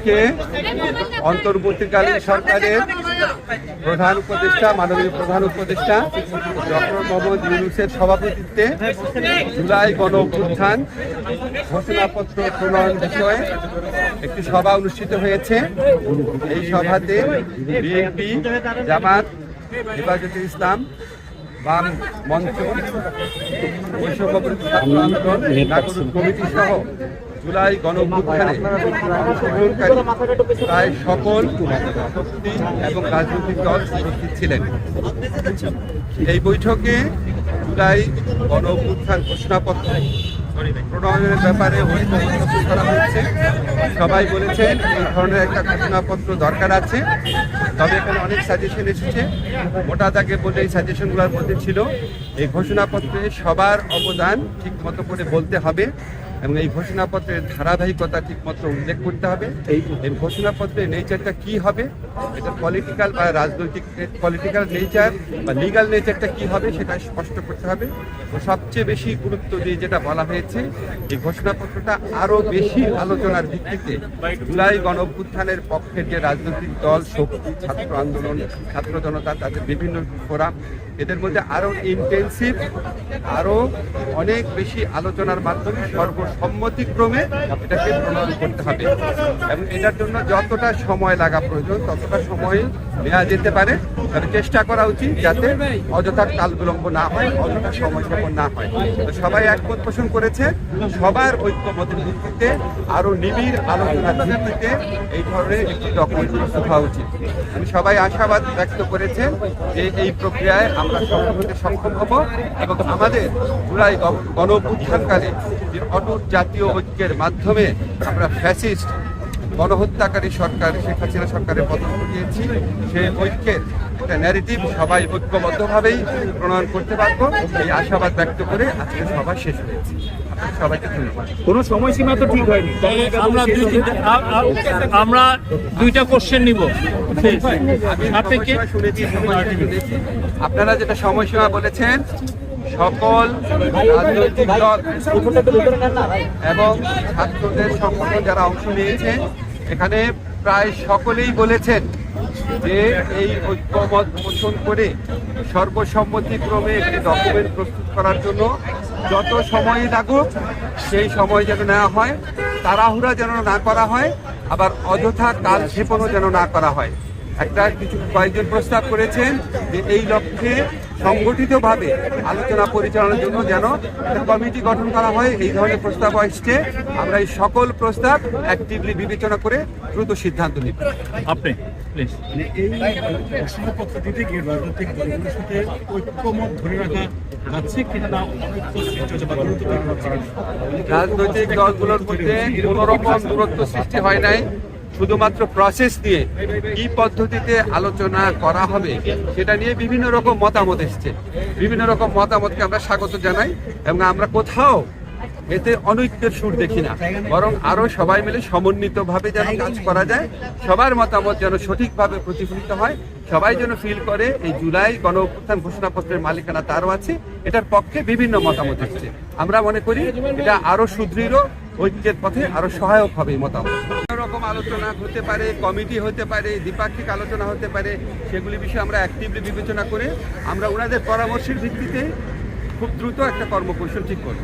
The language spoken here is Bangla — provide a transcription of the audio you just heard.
আজকে অন্তর্বর্তীকালীন সরকারের প্রধান উপদেষ্টা, মাননীয় প্রধান উপদেষ্টা, ডক্টর মোহাম্মদ ইউনুসের সভাপতিত্বে জুলাই গণ অভ্যুত্থান ঘোষণাপত্র প্রণয়ন বিষয়ে একটি সভা অনুষ্ঠিত হয়েছে। এই সভাতে বিএনপি, জামাত, হেফাজতে ইসলাম, বাম মঞ্চ নাগরিক কমিটি সহ জুলাই গণ অংশগ্রহণকারী প্রায় সকল শক্তি এবং রাজনৈতিক দল উপস্থিত ছিলেন। এই বৈঠকে জুলাই গণ ঘোষণাপত্র প্রণয়নের ব্যাপারে করা হয়েছে। সবাই বলেছেন এই ধরনের একটা ঘোষণাপত্র দরকার আছে। তবে এখানে অনেক সাজেশন এসেছে। মোটা দাগে বলে এই সাজেশনগুলোর মধ্যে ছিল। এই ঘোষণাপত্রে সবার অবদান ঠিক মতো করে বলতে হবে। এবং এই ঘোষণাপত্রের ধারাবাহিকতা ঠিকমতো উল্লেখ করতে হবে। এই এই ঘোষণাপত্রের নেচারটা কি হবে? এটা পলিটিক্যাল বা রাজনৈতিক পলিটিক্যাল নেচার বা লিগাল নেচারটা কি হবে সেটা স্পষ্ট করতে হবে। ও সবচেয়ে বেশি গুরুত্ব দিয়ে যেটা বলা হয়েছে এই ঘোষণাপত্রটা আরও বেশি আলোচনার ভিত্তিতে জুলাই গণ অভ্যুত্থানের পক্ষের যে রাজনৈতিক দল শক্তি ছাত্র আন্দোলন ছাত্র জনতা তাদের বিভিন্ন ফোরাম এদের মধ্যে আরও ইন্টেন্সিভ আরও অনেক বেশি আলোচনার মাধ্যমে সর্বসম্মতিক্রমে এটাকে প্রণয়ন করতে হবে। এবং এটার জন্য যতটা সময় লাগা প্রয়োজন, ততটা সময় নেওয়া যেতে পারে। তবে চেষ্টা করা উচিত যাতে অযথা কাল বিলম্ব না হয়, অযথা সময় যাপন না হয়। তো সবাই একমত পোষণ করেছে, সবার ঐক্যমতের ভিত্তিতে, আরও নিবিড় আলোচনার ভিত্তিতে এই ধরনের একটি ডকুমেন্ট প্রস্তুত হওয়া উচিত। আমি সবাই আশাবাদ ব্যক্ত করেছে যে এই প্রক্রিয়ায় আমরা সফল হতে সক্ষম হব এবং আমাদের জুলাই গণ যে অটুট জাতীয় ঐক্যের মাধ্যমে আমরা ফ্যাসিস্ট, গণহত্যাকারী সরকার, শেখ হাসিনা সরকারের পতন ঘটিয়েছি, সে ঐক্যের একটা ন্যারেটিভ সবাই ঐক্যবদ্ধভাবেই প্রণয়ন করতে পারব। এই আশাবাদ ব্যক্ত করে আজকে সভা শেষ হয়েছে। সবাইকে ধন্যবাদ। কোনো সময়সীমা তো ঠিক হয়নি। আমরা দুইটা কোশ্চেন নিব। আপনারা যেটা সময়সীমা বলেছেন সকল রাজনৈতিক দল এবং ছাত্রদের সংগঠন যারা অংশ নিয়েছে এখানে প্রায় সকলেই বলেছেন যে এই ঐক্যমত পোষণ করে সর্বসম্মতিক্রমে একটি ডকুমেন্ট প্রস্তুত করার জন্য যত সময় লাগুক, সেই সময় যেন নেওয়া হয়, তাড়াহুড়া যেন না করা হয়, আবার অযথা কাল ক্ষেপণও যেন না করা হয়। একটা কিছু কয়েকজন প্রস্তাব করেছেন যে এই লক্ষ্যে সংগঠিতভাবে আলোচনা পরিচালনার জন্য যেন একটা কমিটি গঠন করা হয় এই ধরনের প্রস্তাব আসছে। আমরা এই সকল প্রস্তাব অ্যাক্টিভলি বিবেচনা করে দ্রুত সিদ্ধান্ত নিব। আপনি মানে এই গিয়ে দলগুলোর সাথে ঐক্যমত ধরে রাখা? রাজনৈতিক দলগুলোর মধ্যে কোনো রকম দূরত্ব সৃষ্টি হয় নাই। শুধুমাত্র প্রসেস নিয়ে কি পদ্ধতিতে আলোচনা করা হবে, সেটা নিয়ে বিভিন্ন রকম মতামত এসছে। বিভিন্ন রকম মতামতকে আমরা স্বাগত জানাই এবং আমরা কোথাও এতে অনৈক্যের সুর দেখি না। বরং আরও সবাই মিলে সমন্বিতভাবে যেন কাজ করা যায়, সবার মতামত যেন সঠিকভাবে প্রতিফলিত হয়, সবাই যেন ফিল করে এই জুলাই গণ অভ্যুত্থান ঘোষণাপত্রের মালিকানা তারও আছে, এটার পক্ষে বিভিন্ন মতামত এসছে। আমরা মনে করি এটা আরও সুদৃঢ়, ঐক্যের পথে আরও সহায়ক হবে এই মতামত। রকম আলোচনা হতে পারে, কমিটি হতে পারে, দ্বিপাক্ষিক আলোচনা হতে পারে, সেগুলি বিষয়ে আমরা অ্যাক্টিভলি বিবেচনা করে আমরা ওনাদের পরামর্শের ভিত্তিতে খুব দ্রুত একটা কর্মকৌশল ঠিক করব।